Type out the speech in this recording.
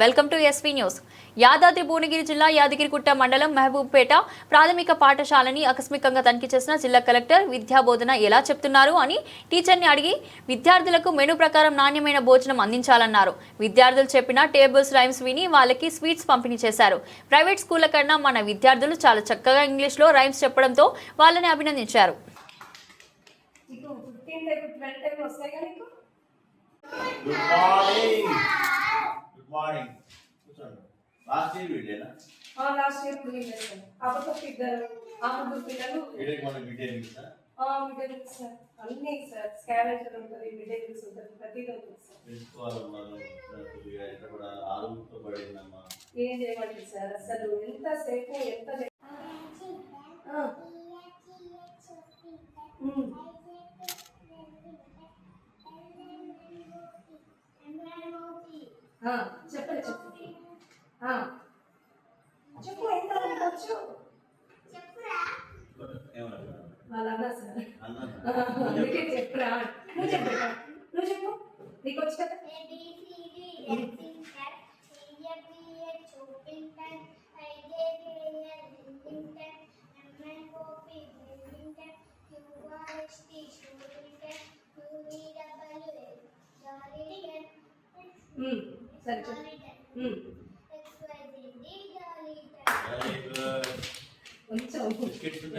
Welcome to SV news. Yadadri Bhuvanagiri జిల్లా యాదగిరిగుట్ట మండలం మహబూబ్పేట ప్రాథమిక పాఠశాలని ఆకస్మికంగా తనిఖీ చేసిన జిల్లా కలెక్టర్ విద్యా బోధన ఎలా చెప్తున్నారు అని టీచర్ని అడిగి విద్యార్థులకు మెను ప్రకారం నాణ్యమైన భోజనం అందించాలన్నారు. విద్యార్థులు చెప్పిన టేబుల్స్ రైమ్స్ విని వాళ్ళకి స్వీట్స్ పంపిణీ చేశారు. ప్రైవేట్ స్కూళ్ళ కన్నా మన విద్యార్థులు చాలా చక్కగా ఇంగ్లీష్లో రైమ్స్ చెప్పడంతో వాళ్ళని అభినందించారు. వస్తాయి కదా నీకు గుడ్ మార్నింగ్ గుడ్ మార్నింగ్ కూర్చోండి. లాస్ట్ ఇయర్ వీడేనా లాస్ట్ ఇయర్ ఇప్పుడు ఏం చేస్తాను అప్పటికి ఇద్దరు ఆ ముగ్గురు పిల్లలు వీడికి మన బిడ్డ సార్ మిడ్ డే సార్ అన్నీ సార్ స్కావేజర్ ఉంటుంది మిడ్ డే ఉంటుంది ప్రతిదీ ఉంటుంది సార్ ప్రిన్సిపాల్ ఉన్నారు కూడా పడిందమ్మా. ఏం చేయమంటారు సార్ అసలు ఎంతసేపు ఎంత చెప్పండి చెప్పండి. ఆ. చెప్పు ఎంత వచ్చు ఏమన్నా? వాళ్ళ అన్నా సార్. అందుకే చెప్పురా? నువ్వు చెప్పు నువ్వు చెప్పు. నీకు వచ్చు కదా? ఉమ్, సరే కొంచెం